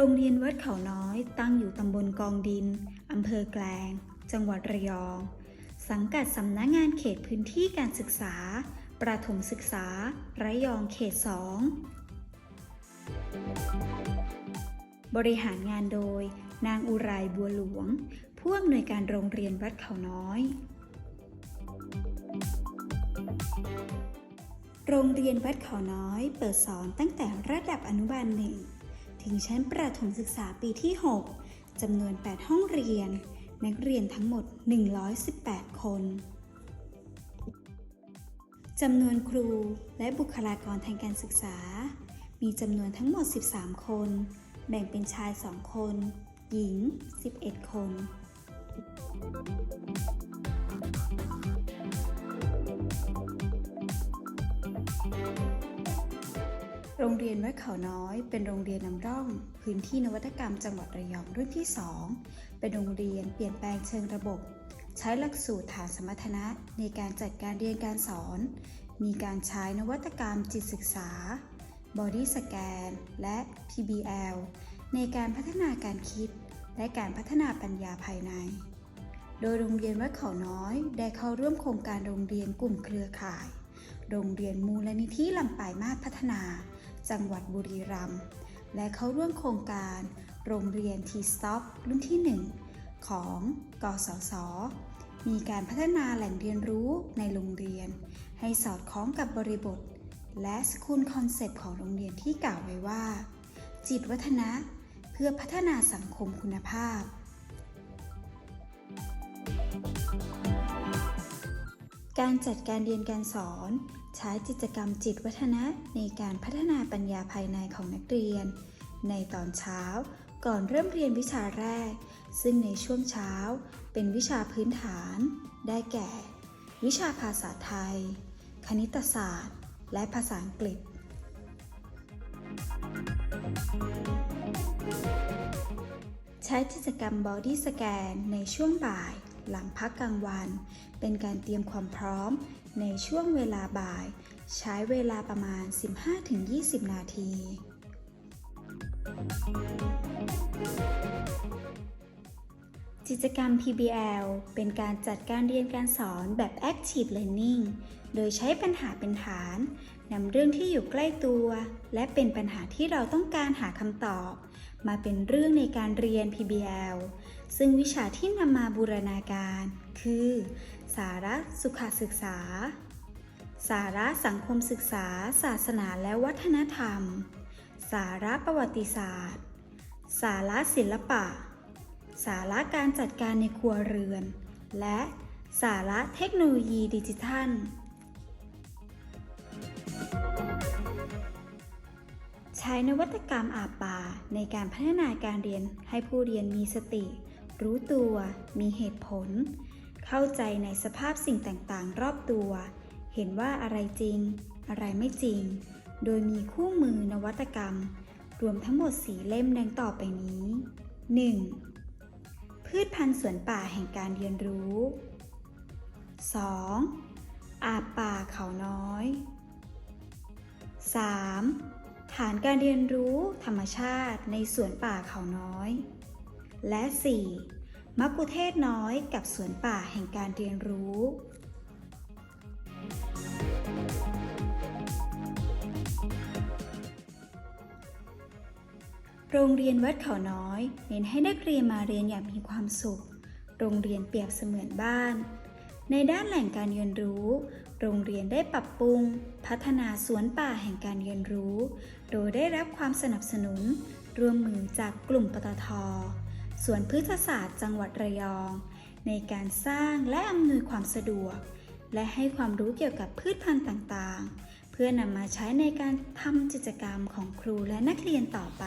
โรงเรียนวัดเขาน้อยตั้งอยู่ตำบลกองดิน อำเภอแกลง จังหวัดระยอง สังกัดสำนักงานเขตพื้นที่การศึกษา ประถมศึกษา ระยองเขต 2 บริหารงานโดย นางอุไรบัวหลวง ผู้อำนวยการโรงเรียนวัดเขาน้อย โรงเรียนวัดเขาน้อย เปิดสอนตั้งแต่ระดับอนุบาลหนึ่ง ถึงชั้นประถมศึกษาปีที่ 6 จำนวน 8 ห้องเรียน นักเรียนทั้งหมด 118 คน จำนวนครูและบุคลากรทางการศึกษา มีจำนวนทั้งหมด 13 คน แบ่งเป็นชาย 2 คน หญิง 11 คน โรงเรียนวัดเขาน้อย เป็นโรงเรียนนำร่อง พื้นที่นวัตกรรมจังหวัดระยองรุ่นที่ 2 เป็นโรงเรียนเปลี่ยนแปลงเชิงระบบ ใช้หลักสูตรฐานสมรรถนะในการจัดการเรียนการสอน มีการใช้นวัตกรรมจิตศึกษา Body Scan และ PBL ในการพัฒนาการคิด และการพัฒนาปัญญาภายใน โดยโรงเรียนวัดเขาน้อย ได้เข้าร่วมโครงการโรงเรียนกลุ่มเครือข่าย โรงเรียนมูลนิธิลำปายมาศพัฒนา จังหวัดบุรีรัมย์และเข้าร่วมโครงการโรงเรียนทีสต็อปรุ่นที่ 1 ของกสศมีการพัฒนาแหล่งเรียนรู้ในโรงเรียน ให้สอดคล้องกับบริบท และสกุลคอนเซปต์ของโรงเรียนที่กล่าวไว้ว่า จิตวัฒนะ เพื่อพัฒนาสังคมคุณภาพ การจัดการเรียนการสอน ใช้กิจกรรมจิตวัฒนะในการพัฒนาปัญญาภายในของนักเรียน ในตอนเช้าก่อนเริ่มเรียนวิชาแรก ซึ่งในช่วงเช้าเป็นวิชาพื้นฐาน ได้แก่ วิชาภาษาไทย คณิตศาสตร์ และภาษาอังกฤษ ใช้กิจกรรม Body Scan ในช่วงบ่าย หลังพักกลางวัน เป็นการเตรียมความพร้อม ในช่วงเวลาบ่าย ใช้เวลาประมาณ 15-20 นาที กิจกรรม PBL เป็นการจัดการเรียนการสอนแบบ Active Learning โดยใช้ปัญหาเป็นฐานนำเรื่องที่อยู่ใกล้ตัว และเป็นปัญหาที่เราต้องการหาคำตอบ มาเป็นเรื่องในการเรียน PBL ซึ่งวิชาที่นำมาบูรณาการ คือ สาระสุขศึกษา สาระสังคมศึกษา ศาสนาและวัฒนธรรม สาระประวัติศาสตร์ สาระศิลปะ สาระการจัดการในครัวเรือน และสาระเทคโนโลยีดิจิทัล ใช้นวัตกรรมอาป่าในการพัฒนาการเรียนให้ผู้เรียนมีสติ รู้ตัว มีเหตุผล เข้าใจในสภาพสิ่งต่างๆ รอบตัว เห็นว่าอะไรจริง อะไรไม่จริง โดยมีคู่มือนวัตกรรม รวมทั้งหมดสีเล่มดังต่อไปนี้ 1. พืชพันธุ์สวนป่าแห่งการเรียนรู้ 2. อาบป่าเขาน้อย 3. ฐานการเรียนรู้ธรรมชาติในสวนป่าเขาน้อย และ 4. มักคุเทศน้อยกับสวนป่าแห่งการเรียนรู้ โรงเรียนวัดเขาน้อย เน้นให้นักเรียนมาเรียนอย่างมีความสุข โรงเรียนเปรียบเสมือนบ้าน ในด้านแหล่งการเรียนรู้โรงเรียนได้ปรับปรุง พัฒนาสวนป่าแห่งการเรียนรู้ โดยได้รับความสนับสนุน ร่วมมือจากกลุ่มปตท สวนพฤกษศาสตร์จังหวัดระยอง ในการสร้างและอำนวยความสะดวก และให้ความรู้เกี่ยวกับพืชพันธุ์ต่างๆ เพื่อนำมาใช้ในการทำกิจกรรมของครูและนักเรียนต่อไป